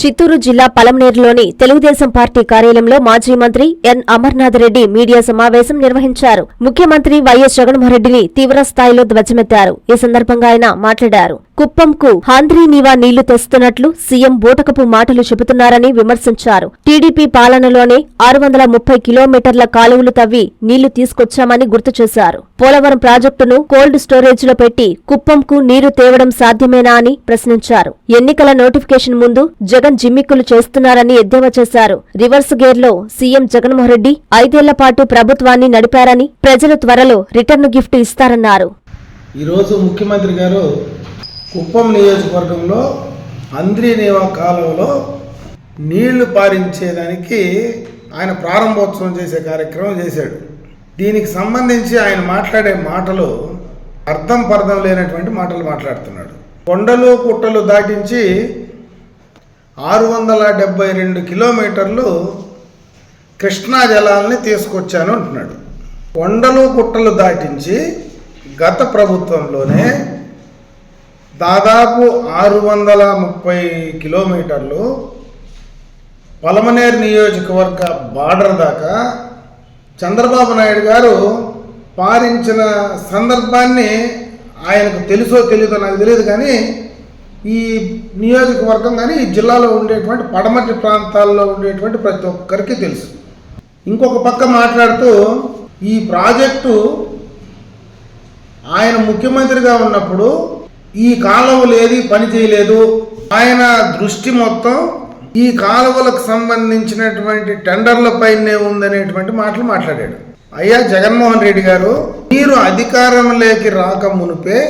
చిత్తూరు జిల్లా పలమనేరులోని తెలుగుదేశం పార్టీ కార్యాలయంలో మాజీ మంత్రి ఎన్ అమర్నాథ్ రెడ్డి మీడియా సమావేశం నిర్వహించారు. ముఖ్యమంత్రి వైఎస్ జగన్మోహన్రెడ్డిని తీవ్ర స్థాయిలో ధ్వజమెత్తారు. ఈ సందర్భంగా ఆయన మాట్లాడారు. కుప్పంకు హాంద్రీనీవా నీళ్ళు తెస్తున్నట్లు సీఎం బూటకపు మాటలు చెబుతున్నారని విమర్శించారు. టీడీపీ పాలనలోనే ఆరు వందల ముప్పై కిలోమీటర్ల కాలువలు తవ్వి నీళ్ళు తీసుకొచ్చామని గుర్తు చేశారు. పోలవరం ప్రాజెక్టును కోల్డ్ స్టోరేజ్లో పెట్టి కుప్పంకు నీరు తేవడం సాధ్యమేనా అని ప్రశ్నించారు. ఎన్నికల నోటిఫికేషన్ ముందు జగన్ జిమ్మిక్కులు చేస్తున్నారని ఎద్దేవా చేశారు. రివర్స్ గేర్లో సీఎం జగన్మోహన్రెడ్డి ఐదేళ్ళ పాటు ప్రభుత్వాన్ని నడిపారని ప్రజలు త్వరలో రిటర్న్ గిఫ్ట్ ఇస్తారన్నారు. ఈరోజు ముఖ్యమంత్రి గారు కుప్పం నియోజకవర్గంలో అంద్రీనేవా కాలువలో నీళ్ళు పారించేదానికి ఆయన ప్రారంభోత్సవం చేసే కార్యక్రమం చేశాడు. దీనికి సంబంధించి ఆయన మాట్లాడే మాటలు అర్థం పర్థం లేనటువంటి మాటలు మాట్లాడుతున్నాడు. కొండలు పుట్టలు దాటించి ఆరు వందల డెబ్బై రెండు కిలోమీటర్లు కృష్ణా జలాల్ని తీసుకొచ్చాను అంటున్నాడు. కొండలు కుట్టలు దాటించి గత ప్రభుత్వంలోనే దాదాపు ఆరు వందల ముప్పై కిలోమీటర్లు పలమనేరు నియోజకవర్గ బార్డర్ దాకా చంద్రబాబు నాయుడు గారు పారించిన సందర్భాన్ని ఆయనకు తెలుసో తెలియదో నాకు తెలియదు కానీ ఈ నియోజకవర్గం కానీ ఈ జిల్లాలో ఉండేటువంటి పడమటి ప్రాంతాల్లో ఉండేటువంటి ప్రతి ఒక్కరికి తెలుసు. ఇంకొక పక్క మాట్లాడుతూ ఈ ప్రాజెక్టు ఆయన ముఖ్యమంత్రిగా ఉన్నప్పుడు ఈ కాలువలు ఏది పని చేయలేదు. ఆయన దృష్టి మొత్తం ఈ కాలువలకు సంబంధించినటువంటి టెండర్ల పైనే ఉందనేటువంటి మాటలు మాట్లాడాడు. అయ్యా జగన్మోహన్ రెడ్డి గారు మీరు అధికారంలోకి రాక మునిపే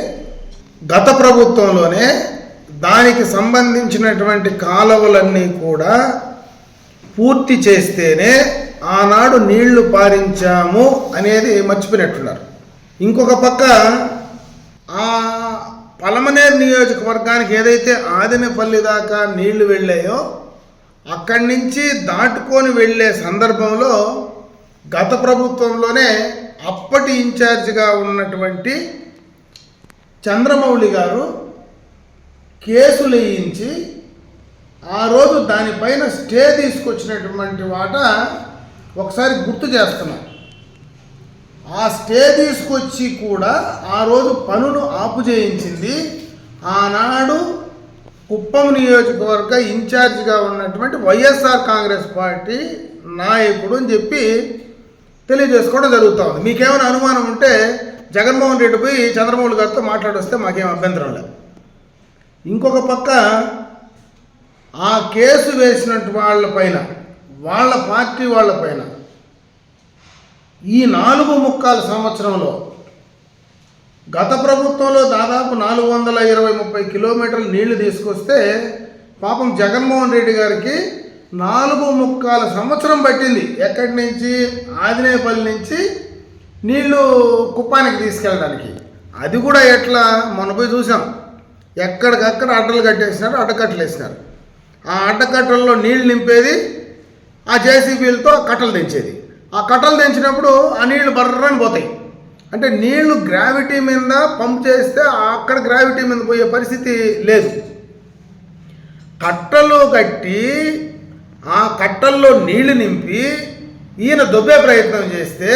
గత ప్రభుత్వంలోనే దానికి సంబంధించినటువంటి కాలువలన్నీ కూడా పూర్తి చేస్తేనే ఆనాడు నీళ్ళు పారించాము అనేది మర్చిపోయినట్టున్నారు. ఇంకొక పక్క ఆ పలమనేరు నియోజకవర్గానికి ఏదైతే ఆదినపల్లి దాకా నీళ్ళు వెళ్ళాయో అక్కడి నుంచి దాటుకొని వెళ్ళే సందర్భంలో గత ప్రభుత్వంలోనే అప్పటి ఇన్ఛార్జిగా ఉన్నటువంటి చంద్రమౌళి గారు కేసులు వేయించి ఆ రోజు దానిపైన స్టే తీసుకొచ్చినటువంటి వాట ఒకసారి గుర్తు చేస్తున్నాం. ఆ స్టే తీసుకొచ్చి కూడా ఆ రోజు పనులు ఆపు చేయించింది. ఆనాడు కుప్పం నియోజకవర్గ ఇన్ఛార్జిగా ఉన్నటువంటి వైఎస్ఆర్ కాంగ్రెస్ పార్టీ నాయకుడు అని చెప్పి తెలియజేసుకోవడం జరుగుతూ ఉంది. మీకేమైనా అనుమానం ఉంటే జగన్మోహన్ రెడ్డి పోయి చంద్రమౌళి గారితో మాట్లాడొస్తే మాకేం అభ్యంతరం లేదు. ఇంకొక పక్క ఆ కేసు వేసినట్టు వాళ్ళపైన వాళ్ళ పార్టీ వాళ్ళ పైన ఈ నాలుగు ముక్కాల సంవత్సరంలో గత ప్రభుత్వంలో దాదాపు నాలుగు వందల ఇరవై ముప్పై కిలోమీటర్లు నీళ్ళు తీసుకొస్తే పాపం జగన్మోహన్ రెడ్డి గారికి నాలుగు ముక్కాల సంవత్సరం పట్టింది. ఎక్కడి నుంచి? ఆదినేపల్లి నుంచి నీళ్ళు కుప్పానికి తీసుకెళ్ళడానికి. అది కూడా ఎట్లా? మొన్న పోయి చూసాం. ఎక్కడికక్కడ అడ్డలు కట్టేసినారు అడ్డకట్టలు వేసినారు. ఆ అడ్డకట్టల్లో నీళ్ళు నింపేది ఆ జేసీబీలతో కట్టలు తెంచేది. ఆ కట్టలు తెంచినప్పుడు ఆ నీళ్ళు బర్రని పోతాయి. అంటే నీళ్ళు గ్రావిటీ మీద పంప్ చేస్తే అక్కడ గ్రావిటీ మీద పోయే పరిస్థితి లేదు. కట్టలు కట్టి ఆ కట్టల్లో నీళ్ళు నింపి ఈయన దొబ్బే ప్రయత్నం చేస్తే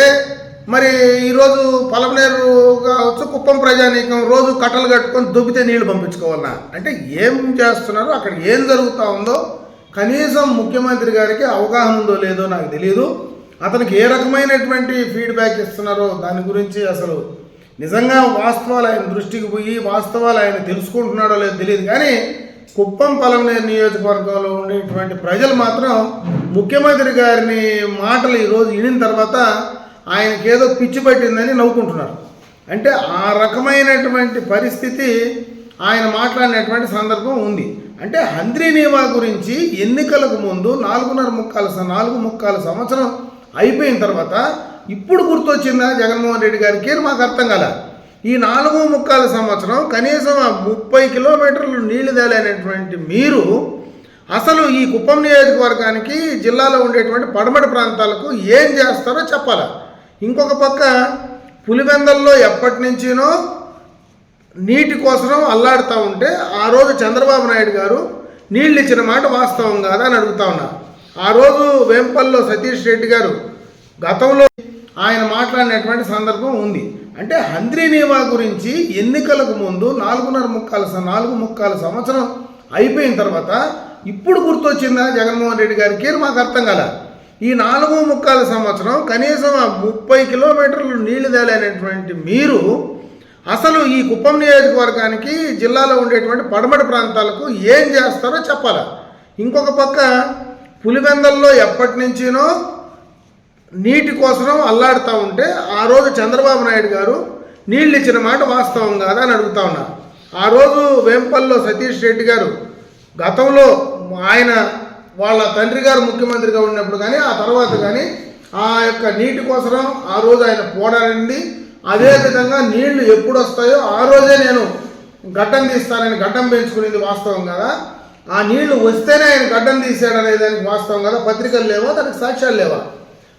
మరి ఈరోజు పలమనేరు కావచ్చు కుప్పం ప్రజానీకం రోజు కట్టలు కట్టుకొని దొబ్బితే నీళ్ళు పంపించుకోవాలన్నా అంటే ఏం చేస్తున్నారో? అక్కడ ఏం జరుగుతూ ఉందో కనీసం ముఖ్యమంత్రి గారికి అవగాహన ఉందో లేదో నాకు తెలియదు అతనికి ఏ రకమైనటువంటి ఫీడ్బ్యాక్ ఇస్తున్నారో దాని గురించి అసలు నిజంగా వాస్తవాలు ఆయన దృష్టికి పోయి వాస్తవాలు ఆయన తెలుసుకుంటున్నాడో లేదో తెలియదు. కానీ కుప్పం పలమనేరు నియోజకవర్గంలో ఉండేటువంటి ప్రజలు మాత్రం ముఖ్యమంత్రి గారిని మాటలు ఈరోజు వినిన తర్వాత ఆయనకి ఏదో పిచ్చి పట్టిందని నవ్వుకుంటున్నారు. అంటే ఆ రకమైనటువంటి పరిస్థితి ఆయన మాట్లాడినటువంటి సందర్భం ఉంది. అంటే హంద్రీనీవా గురించి ఎన్నికలకు ముందు నాలుగున్నర ముక్కాల నాలుగు ముక్కాల సంవత్సరం అయిపోయిన తర్వాత ఇప్పుడు గుర్తొచ్చిందా జగన్మోహన్ రెడ్డి గారికి మాకు అర్థం కాల. ఈ నాలుగు ముక్కాల సంవత్సరం కనీసం ఆ ముప్పై కిలోమీటర్లు నీళ్ళు తేలైనటువంటి మీరు అసలు ఈ కుప్పం నియోజకవర్గానికి జిల్లాలో ఉండేటువంటి పడమటి ప్రాంతాలకు ఏం చేస్తారో చెప్పాలి. ఇంకొక పక్క పులివెందల్లో ఎప్పటి నుంచినో నీటి కోసం అల్లాడుతూ ఉంటే ఆ రోజు చంద్రబాబు నాయుడు గారు నీళ్ళు ఇచ్చిన మాట వాస్తవం కాదా అని అడుగుతా ఉన్నారు ఆ రోజు వేంపల్లో సతీష్ రెడ్డి గారు గతంలో ఆయన మాట్లాడినటువంటి సందర్భం ఉంది. అంటే హంద్రీనీవా గురించి ఎన్నికలకు ముందు నాలుగున్నర ముక్కాల నాలుగు ముక్కాల సంవత్సరం అయిపోయిన తర్వాత ఇప్పుడు గుర్తొచ్చిందా జగన్మోహన్ రెడ్డి గారికి మాకు అర్థం కాల. ఈ నాలుగు ముక్కాల సంవత్సరం కనీసం ఆ ముప్పై కిలోమీటర్లు నీళ్ళు తేలేనటువంటి మీరు అసలు ఈ కుప్పం నియోజకవర్గానికి జిల్లాలో ఉండేటువంటి పడమటి ప్రాంతాలకు ఏం చేస్తారో చెప్పాలి. ఇంకొక పక్క పులివెందల్లో ఎప్పటి నుంచినో నీటి కోసం అల్లాడుతూ ఉంటే ఆ రోజు చంద్రబాబు నాయుడు గారు నీళ్ళు ఇచ్చిన మాట వాస్తవం కాదా అని అడుగుతా ఉన్నారు. ఆ రోజు వేంపల్లో సతీష్ రెడ్డి గారు గతంలో ఆయన వాళ్ళ తండ్రి గారు ముఖ్యమంత్రిగా ఉన్నప్పుడు కానీ ఆ తర్వాత కానీ ఆ యొక్క నీటి కోసం ఆ రోజు ఆయన పోరాడింది అదేవిధంగా నీళ్ళు ఎప్పుడు వస్తాయో ఆ రోజే నేను గడ్డం తీస్తానని గడ్డం పెంచుకునేది వాస్తవం కదా? ఆ నీళ్ళు వస్తేనే ఆయన గడ్డం తీసాడనే దానికి వాస్తవం కదా? పత్రికలు లేవా? దానికి సాక్ష్యాలు లేవా?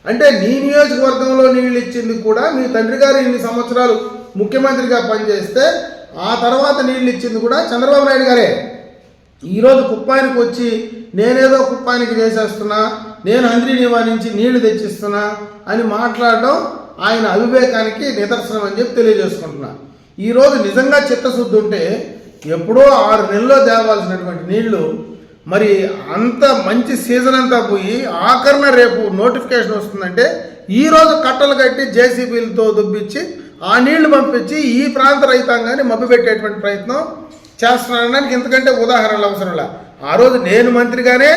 అంటే నీ నియోజకవర్గంలో నీళ్ళు ఇచ్చింది కూడా మీ తండ్రి గారు ఇన్ని సంవత్సరాలు ముఖ్యమంత్రిగా పనిచేస్తే ఆ తర్వాత నీళ్ళు ఇచ్చింది కూడా చంద్రబాబు నాయుడు గారే. ఈరోజు కుప్పానికి వచ్చి నేనేదో కుప్పానికి చేసేస్తున్నా నేను అంద్రి నివారించి నీళ్ళు తెచ్చిస్తున్నా అని మాట్లాడడం ఆయన అవివేకానికి నిదర్శనం అని చెప్పి తెలియజేసుకుంటున్నా. ఈరోజు నిజంగా చిత్తశుద్ధి ఉంటే ఎప్పుడో ఆరు నెలల్లో తేవాల్సినటువంటి నీళ్ళు మరి అంత మంచి సీజన్ అంతా పోయి ఆఖరణ రేపు నోటిఫికేషన్ వస్తుందంటే ఈరోజు కట్టలు కట్టి జేసీబీలతో దుబ్బిచ్చి ఆ నీళ్ళు పంపించి ఈ ప్రాంత రైతాంగాన్ని మభ్యపెట్టేటువంటి ప్రయత్నం చేస్తున్నానడానికి ఇంతకంటే ఉదాహరణలు అవసరంలా ఆ రోజు నేను మంత్రిగానే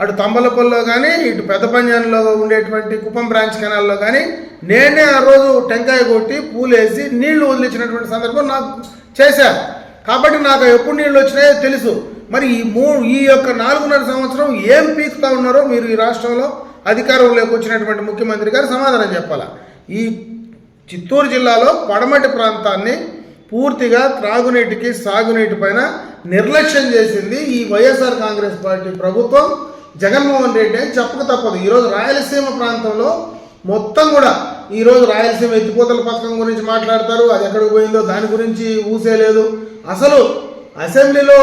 అటు తంబలపల్లిలో కానీ ఇటు పెద్ద పంజాన్లో ఉండేటువంటి కుప్పం బ్రాంచ్ కెనాల్లో కానీ నేనే ఆ రోజు టెంకాయ కొట్టి పూలేసి నీళ్ళు వదిలించినటువంటి సందర్భం నాకు చేశారు కాబట్టి నాకు ఎప్పుడు నీళ్ళు వచ్చినాయో తెలుసు. మరి ఈ మూ ఈ యొక్క నాలుగున్నర సంవత్సరం ఏం పీకుతా ఉన్నారో మీరు ఈ రాష్ట్రంలో అధికారంలోకి వచ్చినటువంటి ముఖ్యమంత్రి గారు సమాధానం చెప్పాలి? ఈ చిత్తూరు జిల్లాలో పడమటి ప్రాంతాన్ని పూర్తిగా త్రాగునీటికి సాగునీటి పైన నిర్లక్ష్యం చేసింది ఈ వైఎస్ఆర్ కాంగ్రెస్ పార్టీ ప్రభుత్వం. జగన్మోహన్ రెడ్డి అని చెప్పక తప్పదు. ఈరోజు రాయలసీమ ప్రాంతంలో మొత్తం కూడా ఈరోజు రాయలసీమ ఎత్తిపోతల పథకం గురించి మాట్లాడతారు. అది ఎక్కడికి పోయిందో దాని గురించి ఊసే లేదు. అసలు అసెంబ్లీలో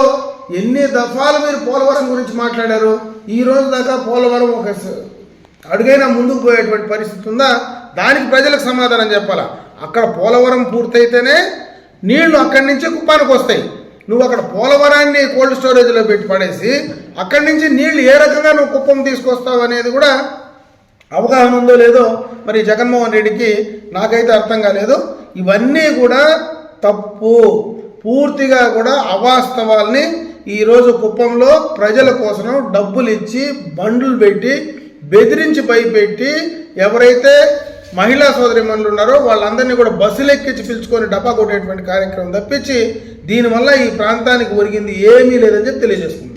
ఎన్ని దఫాలు మీరు పోలవరం గురించి మాట్లాడారు? ఈ రోజు దాకా పోలవరం ఒక అడుగైనా ముందుకు పోయేటువంటి పరిస్థితి ఉందా? దానికి ప్రజలకు సమాధానం చెప్పాలా? అక్కడ పోలవరం పూర్తయితేనే నీళ్ళు అక్కడి నుంచి కుప్పానికి వస్తాయి. నువ్వు అక్కడ పోలవరాన్ని కోల్డ్ స్టోరేజ్లో పెట్టి పడేసి అక్కడి నుంచి నీళ్ళు ఏ రకంగా నువ్వు కుప్పం తీసుకొస్తావు అనేది కూడా అవగాహన ఉందో లేదో మరి జగన్మోహన్ రెడ్డికి నాకైతే అర్థం కాలేదు. ఇవన్నీ కూడా తప్పు. పూర్తిగా కూడా అవాస్తవాల్ని ఈరోజు కుప్పంలో ప్రజల కోసం డబ్బులు ఇచ్చి బండ్లు పెట్టి బెదిరించి భయపెట్టి ఎవరైతే మహిళా సోదరిమణులు ఉన్నారో వాళ్ళందరినీ కూడా బస్సులు ఎక్కించి పిలుచుకొని డబ్బా కొట్టేటువంటి కార్యక్రమం తప్పించి దీనివల్ల ఈ ప్రాంతానికి ఒరిగింది ఏమీ లేదని చెప్పి తెలియజేసుకుంది